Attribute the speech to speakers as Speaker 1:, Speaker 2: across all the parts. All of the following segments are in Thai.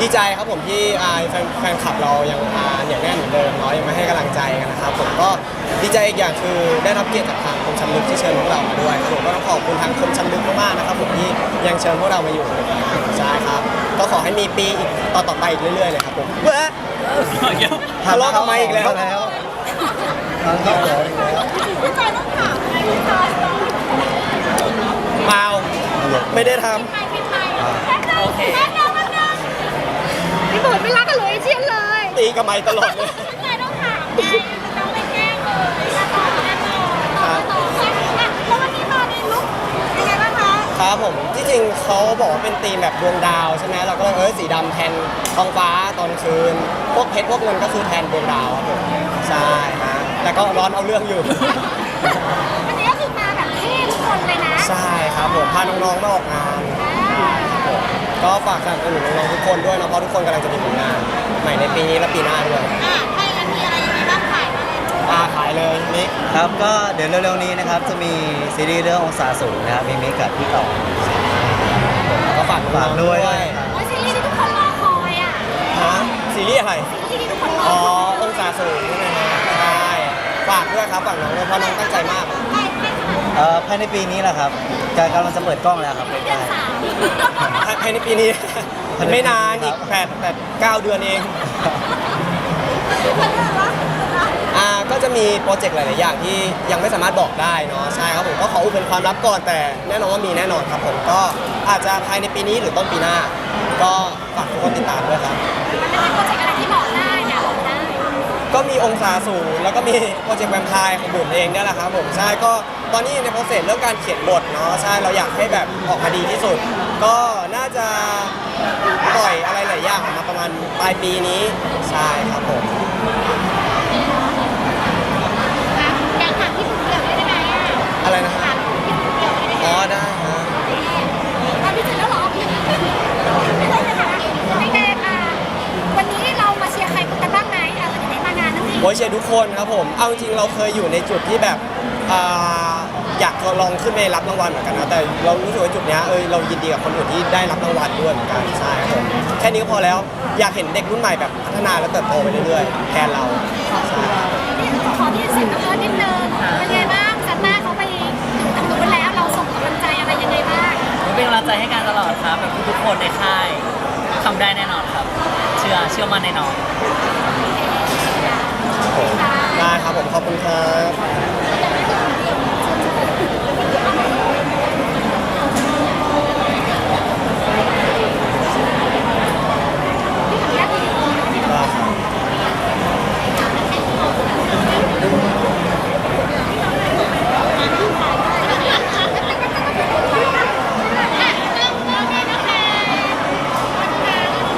Speaker 1: ดีใจครับผมที่อ่าแฟนแฟนคลับเรายังอ่าเหนียวแน่นเหมือนเดิมเนาะยังมาให้กำลังใจกันนะครับผมก็ดีใจอีกอย่างคือได้รับเกียรติจากทางคมชันลึกที่เชิญพวกเรามาด้วยครับผมก็ต้องขอบคุณทางคมชันลึกมากๆนะครับผมที่ยังเชิญพวกเรามาอยู่ใช่ครับ ก็ขอให้มีปีอีกต่อต่อๆไปอีกเรื่อยๆเลยครับผมเว้ยทะเลาะกันมาอีกแล้ว
Speaker 2: แล้วทางเข้าแล้วอีกแล้ว
Speaker 3: พี่จอยต้องถามไงพี่จอย
Speaker 1: เปล่าไม่ได้ท
Speaker 3: ใครพี่ใครแค่นั้นแค่นั้น มันนะพี่บุญไม่รักกันเลยเชียนเลยำ
Speaker 1: ตีกับไม้ตลอดเลย
Speaker 3: พี่จอยต้องถามไงต้องไปแกล้งเลยแน่นอนแน่นอนต่อแล้ววันนี้มาในลุคยังไงบ้างคะ
Speaker 1: ครับผมที่จริงเขาบอกว่าเป็นธีมแบบดวงดาวใช่ไหมเราก็เลยเออสีดำแทนท้องฟ้าตอนคืน พวกเพชรพวกเงินก็คือแทนดวงดาวครับผมใช่ฮะแต่ก็ร้อนเอาเรื่องอยู่
Speaker 3: วันนี้ก็คือมาแบบเท่ทุกคนเลยนะ
Speaker 1: ใช่ครับผมพาน้องๆมาออกงานครับผม ก็ฝากสนับสนุนน้องๆทุกคนด้วยนะเพราะทุกคนกำลังจะมีผลงานใหม่ในปีนี้และปีหน้าด้วย
Speaker 3: อะถ้าอย่างนั้นมีอะไรยังไงบ้างขายมาเลย
Speaker 1: อาขายเลยนิก
Speaker 2: ครับก็เดี๋ยวเร็วๆนี้นะครับจะมีซีรีส์เรื่ององศาสูงนะครับมีมิกกับพี่ต่อ
Speaker 1: ก็ฝากน้
Speaker 2: ฝา
Speaker 1: อกงๆ
Speaker 2: ด้
Speaker 1: ด้
Speaker 2: ว
Speaker 1: วยย
Speaker 3: โอ้ยซีรีส์ที่ทุกคนรอคอยอะ
Speaker 1: ฮะซีรีส์อะไร
Speaker 3: ซีรีส์ที่ทุกคนร
Speaker 1: อ๋
Speaker 3: อ
Speaker 1: อ
Speaker 3: คอย
Speaker 1: องศาสูงใช่ไหมฮะใช่ฝากด้วยครับฝากน้องด้วยเพราะน้องตั้งใจมาก
Speaker 3: ใช่ใช่ขนาด
Speaker 2: เอ่อภายในปีนี้แหละครับการกำลังจะเปิดกล้องแล้วครับ
Speaker 3: เดื
Speaker 2: ใก
Speaker 3: อน
Speaker 2: ล้
Speaker 3: สาม
Speaker 1: ภายในปีนี้ไม่นานอีกแปดแปดเก้าเดือนเอง อ่าก็จะมีโปรเจกต์หลาย ๆ อย่างที่ยังไม่สามารถบอกได้เนาะใช่ครับผมก็ขออุบเป็นความลับก่อนแต่แน่นอนว่ามีแน่นอนครับผมก็อาจจะภายในปีนี้หรือต้นปีหน้า ก็ฝากทุกคนติดตามด้วยครับ
Speaker 3: มันเป็นโปรเจกต์อะไรที่บอกได้เนี่ยบอกได้
Speaker 1: ก็มีองศาสูงแล้วก็มีโปรเจกต์แวมไพร์ของบุญเองเนี่ยแหละครับผมใช่ก็ ตอนนี้ในโปรเซสเรื่องการเขียนบทเนาะใช่เราอยากให้แบบออกมาดีที่สุด ก็น่าจะปล่อยอะไรหลายอย่างออกมาประมาณปลายปีนี้ใช่ครับผม
Speaker 3: นะอยากถามพี่บุ๋มเกี่ยวได้ไหมอะ
Speaker 1: อะไรนะค
Speaker 3: ถา
Speaker 1: รับ
Speaker 3: มพี่บุ๋มเกี่ยวได้ไหม
Speaker 1: อ๋อได้ฮะ
Speaker 3: ถามพี่ถึงแล้วเหรอพี่ไม่ได้จะถามไม่ได้ค่ะวันนี้เรามาเชียร์ใครกันบ้างไหมอะวันนี้มางานทั้งที
Speaker 1: โอ้ยเชียร์ทุกคนครับผม เอาจริงเราเคยอยู่ในจุดที่แบบอ่าอยากลองขึ้นไปรับรางวัลเหมือนกันนะ แต่เรารู้สึกว่าจุดเนี้ยเออเรายินดีกับคนอื่นที่ได้รับรางวัลด้วยเหมือนกันใช่ครับผมแค่นี้ก็พอแล้ว อยากเห็นเด็กรุ่นใหม่แบบพัฒนาและเติบโตไปเรื่อยๆแทนเราใช่
Speaker 3: ขอที่สียงน้ำเอิร์ธนิดนึงเป็นไงบ้างซันต้าเขาไปอยู่ทางนู้นแล้วเราส่งกำลังใจอะไรยังไงบ้าง
Speaker 4: ผมเป็นกำลังใจให้การตลอดครับแบบทุกๆคนในค่ายทำได้แน่นอนครับ เชื่อเชื่อมั่นในน้อง
Speaker 1: อบคุณครับ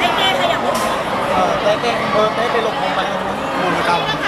Speaker 1: ได้ได้ได้เออได้ไปหลบมุมไปมุมกรรม